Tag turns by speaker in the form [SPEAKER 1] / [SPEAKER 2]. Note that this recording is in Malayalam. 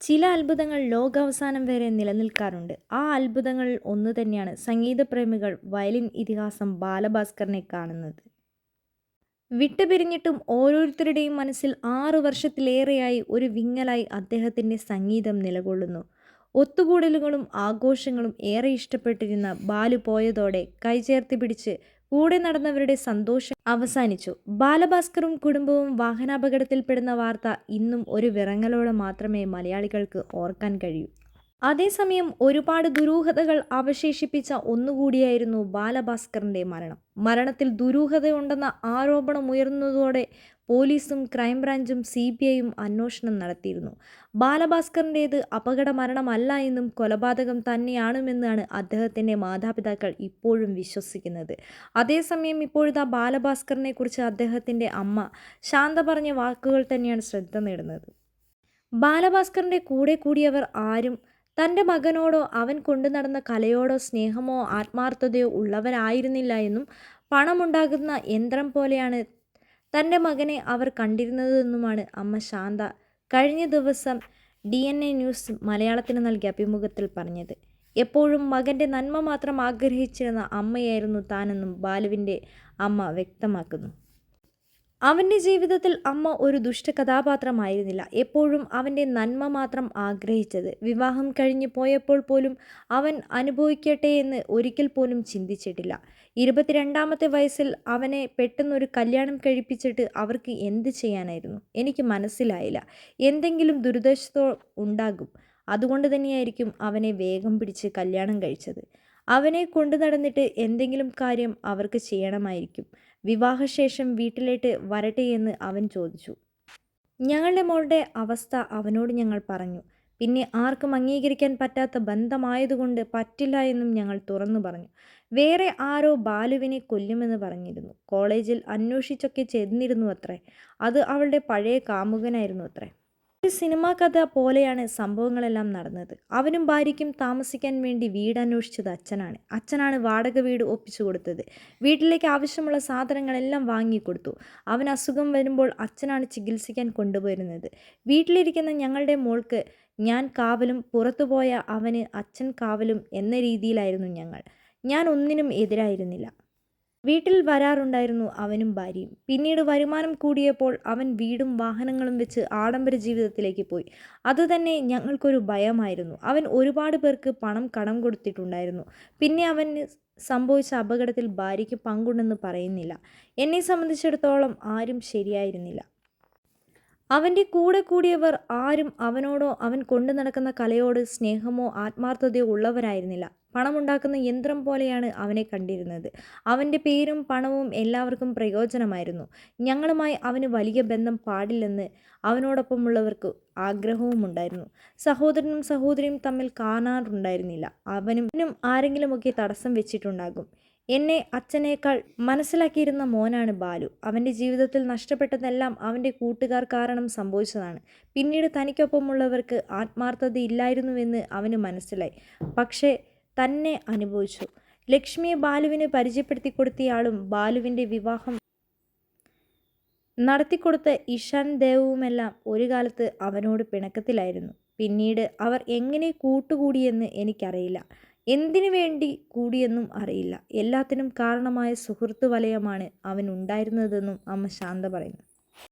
[SPEAKER 1] ചില അത്ഭുതങ്ങൾ ലോകാവസാനം വരെ നിലനിൽക്കാറുണ്ട്. ആ അത്ഭുതങ്ങളിൽ ഒന്ന് തന്നെയാണ് സംഗീതപ്രേമികൾ വയലിൻ ഇതിഹാസം ബാലഭാസ്കറിനെ കാണുന്നത്. വിട്ടുപിരിഞ്ഞിട്ടും ഓരോരുത്തരുടെയും മനസ്സിൽ ആറു വർഷത്തിലേറെയായി ഒരു വിങ്ങലായി അദ്ദേഹത്തിന്റെ സംഗീതം നിലകൊള്ളുന്നു. ഒത്തുകൂടലുകളും ആഘോഷങ്ങളും ഏറെ ഇഷ്ടപ്പെട്ടിരുന്ന ബാലു പോയതോടെ കൈചേർത്തി പിടിച്ച് കൂടെ നടന്നവരുടെ സന്തോഷം അവസാനിച്ചു. ബാലഭാസ്കറും കുടുംബവും വാഹനാപകടത്തിൽപ്പെടുന്ന വാർത്ത ഇന്നും ഒരു വിറങ്ങലോടെ മാത്രമേ മലയാളികൾക്ക് ഓർക്കാൻ കഴിയൂ. അതേസമയം ഒരുപാട് ദുരൂഹതകൾ അവശേഷിപ്പിച്ച ഒന്നുകൂടിയായിരുന്നു ബാലഭാസ്കറിന്റെ മരണം. മരണത്തിൽ ദുരൂഹതയുണ്ടെന്ന ആരോപണം ഉയർന്നതോടെ പോലീസും ക്രൈംബ്രാഞ്ചും സി ബി ഐയും അന്വേഷണം നടത്തിയിരുന്നു. ബാലഭാസ്കറിന്റേത് അപകട മരണമല്ല എന്നും കൊലപാതകം തന്നെയാണെന്നാണ് അദ്ദേഹത്തിന്റെ മാതാപിതാക്കൾ ഇപ്പോഴും വിശ്വസിക്കുന്നത്. അതേസമയം ഇപ്പോഴത്തെ ബാലഭാസ്കറിനെ കുറിച്ച് അദ്ദേഹത്തിന്റെ അമ്മ ശാന്ത പറഞ്ഞ വാക്കുകൾ തന്നെയാണ് ശ്രദ്ധ നേടുന്നത്. ബാലഭാസ്കറിന്റെ കൂടെ കൂടിയവർ ആരും തന്റെ മകനോടോ അവൻ കൊണ്ടു നടന്ന കലയോടോ സ്നേഹമോ ആത്മാർത്ഥതയോ ഉള്ളവരായിരുന്നില്ല എന്നും പണമുണ്ടാകുന്ന യന്ത്രം പോലെയാണ് തന്റെ മകനെ അവർ കണ്ടിരുന്നതെന്നുമാണ് അമ്മ ശാന്ത കഴിഞ്ഞ ദിവസം ഡി എൻ എ ന്യൂസ് മലയാളത്തിന് നൽകിയ അഭിമുഖത്തിൽ പറഞ്ഞത്. എപ്പോഴും മകന്റെ നന്മ മാത്രം ആഗ്രഹിച്ചിരുന്ന അമ്മയായിരുന്നു താനെന്നും ബാലുവിന്റെ അമ്മ വ്യക്തമാക്കുന്നു. അവന്റെ ജീവിതത്തിൽ അമ്മ ഒരു ദുഷ്ട കഥാപാത്രമായിരുന്നില്ല എപ്പോഴും അവന്റെ നന്മ മാത്രം ആഗ്രഹിച്ചത്. വിവാഹം കഴിഞ്ഞു പോയപ്പോൾ പോലും അവൻ അനുഭവിക്കട്ടെ എന്ന് ഒരിക്കൽ പോലും ചിന്തിച്ചിട്ടില്ല. ഇരുപത്തിരണ്ടാമത്തെ വയസ്സിൽ അവനെ പെട്ടെന്നൊരു കല്യാണം കഴിപ്പിച്ചിട്ട് അവർക്ക് എന്ത് ചെയ്യാനായിരുന്നു? എനിക്ക് മനസ്സിലായില്ല. എന്തെങ്കിലും ദുരിതാശ്വാസത്തോ ഉണ്ടാകും. അതുകൊണ്ട് തന്നെയായിരിക്കും അവനെ വേഗം പിടിച്ച് കല്യാണം കഴിച്ചത്. അവനെ കൊണ്ടു നടന്നിട്ട് എന്തെങ്കിലും കാര്യം അവർക്ക് ചെയ്യണമായിരിക്കും. വിവാഹശേഷം വീട്ടിലേക്ക് വരട്ടെ എന്ന് അവൻ ചോദിച്ചു. ഞങ്ങളുടെ മോളുടെ അവസ്ഥ അവനോട് ഞങ്ങൾ പറഞ്ഞു. പിന്നെ ആർക്കും അംഗീകരിക്കാൻ പറ്റാത്ത ബന്ധമായതുകൊണ്ട് പറ്റില്ല എന്നും ഞങ്ങൾ തുറന്നു പറഞ്ഞു. വേറെ ആരോ ബാലുവിനെ കൊല്ലുമെന്ന് പറഞ്ഞിരുന്നു. കോളേജിൽ അന്വേഷിച്ചൊക്കെ ചെന്നിരുന്നു അത്രേ. അത് അവളുടെ പഴയ കാമുകനായിരുന്നു അത്രേ. ഒരു സിനിമാ കഥ പോലെയാണ് സംഭവങ്ങളെല്ലാം നടന്നത്. അവനും ഭാര്യയ്ക്കും താമസിക്കാൻ വേണ്ടി വീട് അന്വേഷിച്ചത് അച്ഛനാണ്. അച്ഛനാണ് വാടക വീട് ഒപ്പിച്ചു കൊടുത്തത്. വീട്ടിലേക്ക് ആവശ്യമുള്ള സാധനങ്ങളെല്ലാം വാങ്ങിക്കൊടുത്തു അവൻ അസുഖം വരുമ്പോൾ അച്ഛനാണ് ചികിത്സിക്കാൻ കൊണ്ടുപോയിരുന്നത്. വീട്ടിലിരിക്കുന്ന ഞങ്ങളുടെ മോൾക്ക് ഞാൻ കാവലും പുറത്തുപോയ അവന് അച്ഛൻ കാവലും എന്ന രീതിയിലായിരുന്നു ഞങ്ങൾ. ഞാൻ ഒന്നിനും എതിരായിരുന്നില്ല. വീട്ടിൽ വരാറുണ്ടായിരുന്നു അവനും ഭാര്യയും. പിന്നീട് വരുമാനം കൂടിയപ്പോൾ അവൻ വീടും വാഹനങ്ങളും വെച്ച് ആഡംബര ജീവിതത്തിലേക്ക് പോയി. അതുതന്നെ ഞങ്ങൾക്കൊരു ഭയമായിരുന്നു. അവൻ ഒരുപാട് പേർക്ക് പണം കടം കൊടുത്തിട്ടുണ്ടായിരുന്നു. പിന്നെ അവന് സംഭവിച്ച അപകടത്തിൽ ഭാര്യയ്ക്ക് പങ്കുണ്ടെന്ന് പറയുന്നില്ല. എന്നെ സംബന്ധിച്ചിടത്തോളം ആരും ശരിയായിരുന്നില്ല. അവന്റെ കൂടെ കൂടിയവർ ആരും അവനോടോ അവൻ കൊണ്ടു നടക്കുന്ന കലയോട് സ്നേഹമോ ആത്മാർത്ഥതയോ ഉള്ളവരായിരുന്നില്ല. പണമുണ്ടാക്കുന്ന യന്ത്രം പോലെയാണ് അവനെ കണ്ടിരുന്നത്. അവന്റെ പേരും പണവും എല്ലാവർക്കും പ്രയോജനമായിരുന്നു. ഞങ്ങളുമായി അവന് വലിയ ബന്ധം പാടില്ലെന്ന് അവനോടൊപ്പമുള്ളവർക്ക് ആഗ്രഹവും ഉണ്ടായിരുന്നു. സഹോദരനും സഹോദരിയും തമ്മിൽ കാണാറുണ്ടായിരുന്നില്ല. അവനും ആരെങ്കിലുമൊക്കെ തടസ്സം വെച്ചിട്ടുണ്ടാകും. എന്നെ അച്ഛനേക്കാൾ മനസ്സിലാക്കിയിരുന്ന മോനാണ് ബാലു. അവന്റെ ജീവിതത്തിൽ നഷ്ടപ്പെട്ടതെല്ലാം അവന്റെ കൂട്ടുകാർ കാരണം സംഭവിച്ചതാണ്. പിന്നീട് തനിക്കൊപ്പമുള്ളവർക്ക് ആത്മാർത്ഥതയില്ലായിരുന്നുവെന്ന് അവന് മനസ്സിലായി. പക്ഷേ തന്നെ അനുഭവിച്ചു. ലക്ഷ്മിയെ ബാലുവിന് പരിചയപ്പെടുത്തി കൊടുത്തയാളും ബാലുവിന്റെ വിവാഹം നടത്തിക്കൊടുത്ത ഇഷാൻ ദേവുമെല്ലാം ഒരു കാലത്ത് അവനോട് പിണക്കത്തിലായിരുന്നു. പിന്നീട് അവർ എങ്ങനെ കൂട്ടുകൂടിയെന്ന് എനിക്കറിയില്ല. എന്തിനു വേണ്ടി കൂടിയെന്നും അറിയില്ല. എല്ലാത്തിനും കാരണമായ സുഹൃത്തു വലയമാണ് അവൻ ഉണ്ടായിരുന്നതെന്നും അമ്മ ശാന്ത പറയുന്നു.